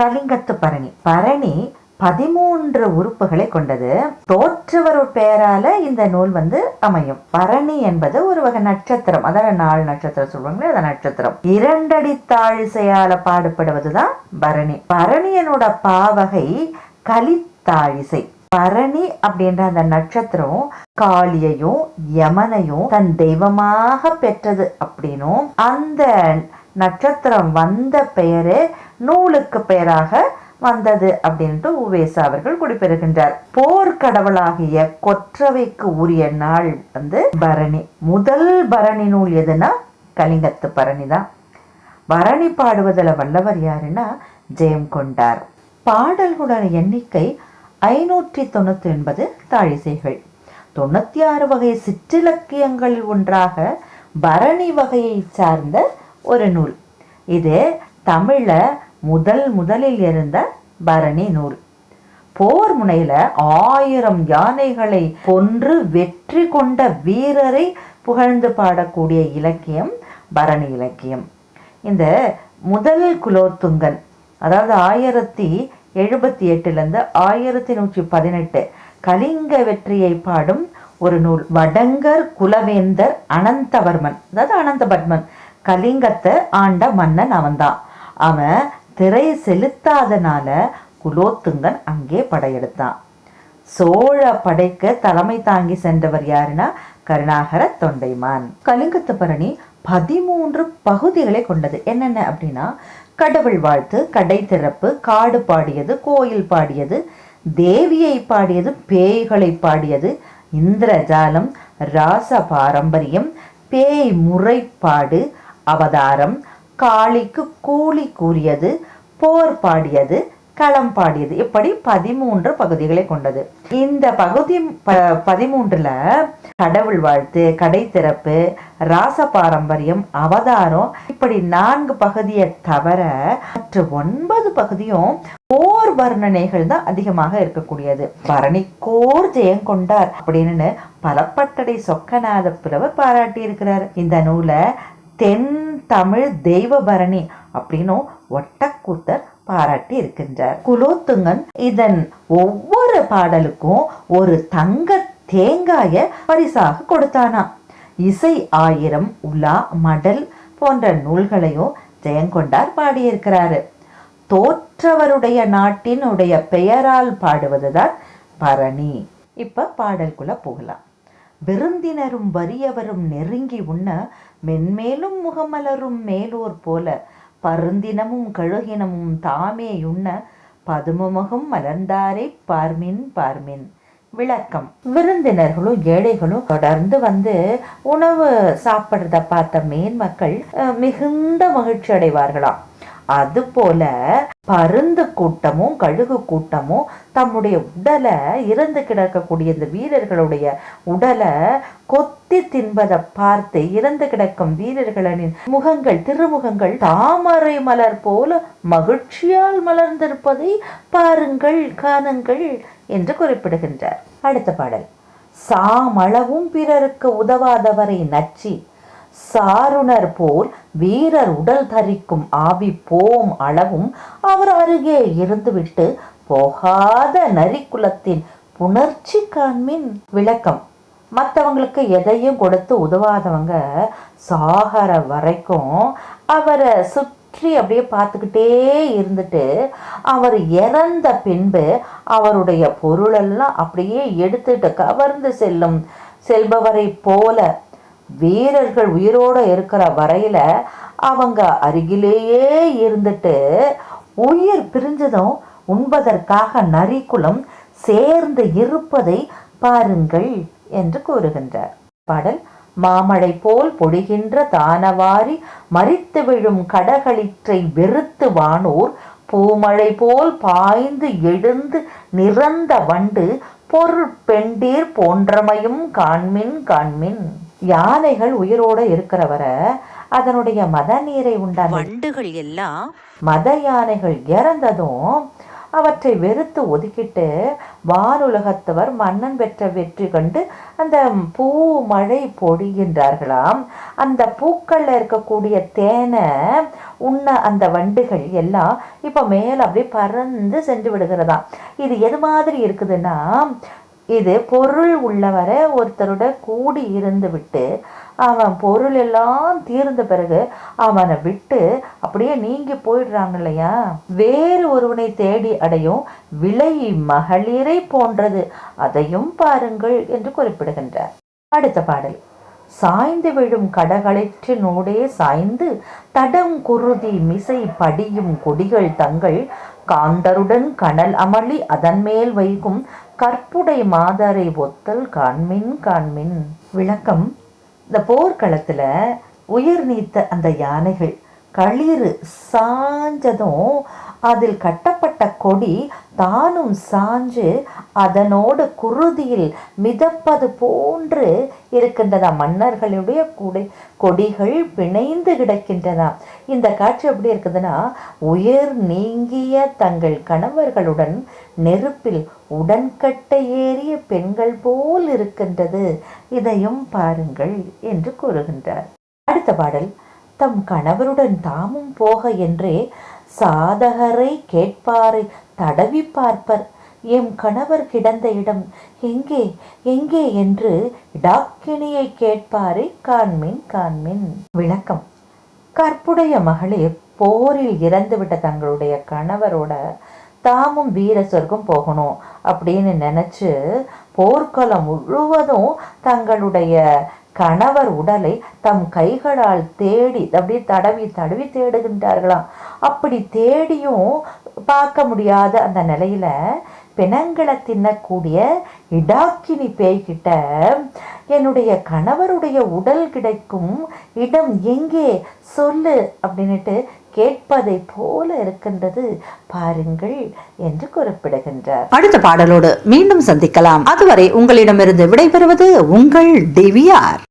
கலிங்கத்து பரணி. பரணி பதிமூன்று உறுப்புகளை கொண்டது. தோற்றவர் பெயரால இந்த நூல் வந்து அமையும். பரணி என்பது ஒரு வகை நட்சத்திரம். அதாவது நாலு நட்சத்திரம் சொல்லுவாங்களே அது நட்சத்திரம். இரண்டடி தாழிசையால பாடுபடுவதுதான் பரணி. பரணியனோட பாவகை கலித்தாழிசை. பரணி அப்படின்ற அந்த நட்சத்திரம் காளியையும் யமனையும் தன் தெய்வமாக பெற்றது அப்படின்னும் அந்த நட்சத்திரம் வந்த பெயரே நூலுக்கு பெயராக வந்தது அப்படின்ட்டு உவேசா அவர்கள் குறிப்பிடுகின்றார். போர்க்கடவுளாகிய கொற்றவைக்கு உரிய நாள் வந்து பரணி. முதல் பரணி நூல் எதுனா கலிங்கத்து பரணி தான். பரணி பாடுவதில் வல்லவர் யாருன்னா ஜெயம் கொண்டார். பாடல்களோட எண்ணிக்கை ஐநூற்றி தொண்ணூத்தி ஒன்பது தாழிசைகள். தொண்ணூத்தி ஆறு வகை சிற்றிலக்கியங்களில் ஒன்றாக பரணி வகையை சார்ந்த ஒரு நூல். இது தமிழில் முதல் முதலில் இருந்த பரணி நூல். போர் முனையில ஆயிரம் யானைகளை கொன்று வெற்றி கொண்ட வீரரை புகழ்ந்து பாடக்கூடிய இலக்கியம் பரணி இலக்கியம். இந்த முதல் குலோத்துங்கன் அதாவது ஆயிரத்தி எழுபத்தி எட்டுலேருந்து ஆயிரத்தி நூற்றி பதினெட்டு கலிங்க வெற்றியை பாடும் ஒரு நூல். வடங்கர் குலவேந்தர் அனந்தவர்மன் அதாவது அனந்தபத்மன் கலிங்கத்தை ஆண்ட மன்னன் அவன்தான். அவன் திரை செலுத்தாதனால குலோத்துங்கன் அங்கே படையெடுத்தான். சோழ படைக்கு தலைமை தாங்கி சென்றவர் யாருன்னா கருணாகர தொண்டைமான். கலிங்கத்து பரணி பதிமூன்று பகுதிகளை கொண்டது. என்னென்ன அப்படின்னா கடவுள் வாழ்த்து கடை திறப்பு காடு பாடியது கோயில் பாடியது தேவியை பாடியது பேய்களை பாடியது இந்திரஜாலம் ராச பாரம்பரியம் பேய் முறைப்பாடு அவதாரம் காளிக்கு கூலி கூறியது போர் பாடியது களம் பாடியது. இப்படி பதிமூன்று பகுதிகளை கொண்டது. இந்த பகுதி பதிமூன்றுல கடவுள் வாழ்த்து கடை திறப்பு ராச பாரம்பரியம் அவதாரம் இப்படி நான்கு பகுதியை தவிர மற்ற ஒன்பது பகுதியும் போர் வர்ணனைகள் தான் அதிகமாக இருக்கக்கூடியது. பரணிக்கோர் ஜெயம் கொண்டார் அப்படின்னு பலப்பட்டடை சொக்கநாத புலவர் பாராட்டி இருக்கிறார் இந்த நூலை தென் தமிழ் தெய்வ பரணி அப்படின்னும் ஒட்டக்கூத்தர் பாராட்டி இருக்கின்றார். குலோத்துங்கன் இதன் ஒவ்வொரு பாடலுக்கும் ஒரு தங்க தேங்காய பரிசாக கொடுத்தானாம் இசை ஆயிரம் உலா மடல் போன்ற நூல்களையும் ஜெயங்கொண்டார் பாடியிருக்கிறாரு. தோற்றவருடைய நாட்டினுடைய பெயரால் பாடுவதுதான் பரணி. இப்ப பாடல்குள்ள போகலாம். விருந்தினரும் வறியவரும் நெருங்கி உண்ண மென்மேலும் முகமலரும் மேலோர் போல பருந்தினமும் கழுகினமும் தாமே உண்ண பதுமமுகம் மலர்ந்தாரை பார்மின் பார்மின். விளக்கம். விருந்தினர்களும் ஏழைகளும் தொடர்ந்து வந்து உணவு சாப்பிட்றத பார்த்த மேன்மக்கள் அஹ், மிகுந்த மகிழ்ச்சி அடைவார்களாம் அதுபோல பருந்து கூட்டமும் கழுகு கூட்டமும் தம்முடைய உடலை இறந்து கிடக்கக்கூடிய இந்த வீரர்களுடைய உடலை கொத்தி தின்பதை பார்த்து இறந்து கிடக்கும் வீரர்களின் முகங்கள் திருமுகங்கள் தாமரை மலர் போல மகிழ்ச்சியால் மலர்ந்திருப்பதை பாருங்கள் காணுங்கள் என்று குறிப்பிடுகின்றார். அடுத்த பாடல். சாமளவும் பிறருக்கு உதவாதவரை நச்சி. சாருணர் போல் வீரர் உடல் தரிக்கும் ஆவி போம் அளவும் அவர் அருகே இருந்துவிட்டு போகாத நரிக்குலத்தின் புணர்ச்சி காண்மின் விளக்கம். மற்றவங்களுக்கு எதையும் கொடுத்து உதவாதவங்க சாகர வரைக்கும் அவரை சுற்றி அப்படியே பார்த்துக்கிட்டே இருந்துட்டு அவர் இறந்த பின்பு அவருடைய பொருளெல்லாம் அப்படியே எடுத்துட்டு கவர்ந்து செல்லும் செல்பவரை போல வீரர்கள் உயிரோடு இருக்கிற வரையில அவங்க அருகிலேயே இருந்துட்டு உயிர் பிரிஞ்சதும் உண்பதற்காக நரிக்குலம் சேர்ந்து இருப்பதை பாருங்கள் என்று கூறுகின்றார். பாடல் மாமழை போல் பொழிகின்ற தானவாரி மரித்து விழும் கடகளிற்றை வெறுத்து வானோர் பூமழை போல் பாய்ந்து எழுந்து நிறந்த வண்டு பொருட்பெண்டீர் போன்றமையும் காண்மின் காண்மின். யானைகள் உயிரோட இருக்கிறவரை அதனுடைய மத நீரை உண்டான வண்டுகள் எல்லாம் மத யானைகள் இறந்ததும் அவற்றை வெறுத்து ஒதுக்கிட்டு வானுலகத்தவர் மன்னன் பெற்ற வெற்றி கண்டு அந்த பூ மழை பொழிகின்றார்களாம். அந்த பூக்கள்ல இருக்கக்கூடிய தேனை உண்ண அந்த வண்டுகள் எல்லாம் இப்போ மேலே அப்படியே பறந்து சென்று விடுகிறதாம். இது எது மாதிரி இருக்குதுன்னா இது பொருள் உள்ளவரை ஒருத்தரோட கூடி இருந்து விட்டு அவன் பொருள் எல்லாம் தீர்ந்த பிறகு அவனை விட்டு அப்படியே நீங்கி போயிடுறாங்க இல்லையா? வேறு ஒருவனை தேடி அடையும் விலை மகளிரை போன்றது. அதையும் பாருங்கள் என்று குறிப்பிடுகின்றார். அடுத்த பாடல். சாய்ந்து விழும் கடகளற்றினோடே சாய்ந்து தடம் குருதி மிசை படியும் கொடிகள் தங்கள் காந்தருடன் கனல் அமளி அதன் மேல் வைக்கும் கற்புடை மாதரை ஒத்தல் காண்மின் காண்மின். விளக்கம் இந்த போர்க்களத்துல உயிர் நீத்த அந்த யானைகள் களிறு சாஞ்சதும் அதில் கட்ட கட்டப்பட்ட கொடி தானும் சாஞ்சு அதனோடு குருதியில் மிதப்பது போன்று இருக்கின்றதா மன்னர்களுடைய குடை கொடிகள் பிணைந்து கிடக்கின்றதா இந்த காட்சி எப்படி இருக்குதுன்னா உயர் நீங்கிய தங்கள் கணவர்களுடன் நெருப்பில் உடன்கட்டை ஏறிய பெண்கள் போல் இருக்கின்றது. இதையும் பாருங்கள் என்று கூறுகின்றார். அடுத்த பாடல் தம் கணவருடன் தாமும் போக என்றே சாதகரை கேட்பாரை தடவி பார்ப்பர். எம் கணவர் கிடந்த இடம் எங்கே எங்கே என்று டாக்கினியை கேட்பாரை காண்மின் காண்மின். விளக்கம். கற்புடைய மகளிர் போரில் இறந்துவிட்ட தங்களுடைய கணவரோட தாமும் வீர சொர்க்கம் போகணும் அப்படின்னு நினச்சி போர்க்களம் முழுவதும் தங்களுடைய கணவர் உடலை தம் கைகளால் தேடி அப்படியே தடவி தடவி தேடுகின்றார்களாம். அப்படி தேடியும் பார்க்க முடியாத அந்த நிலையில் பிணங்களை தின்னக்கூடிய இடாக்கினி பேய்கிட்ட என்னுடைய கணவருடைய உடல் கிடைக்கும் இடம் எங்கே சொல்லு அப்படின்னுட்டு கேட்பதை போல இருக்கின்றது பாருங்கள் என்று குறிப்பிடுகின்றார். அடுத்த பாடலோடு மீண்டும் சந்திக்கலாம். அதுவரை உங்களிடமிருந்து விடைபெறுவது உங்கள் டிவிஆர்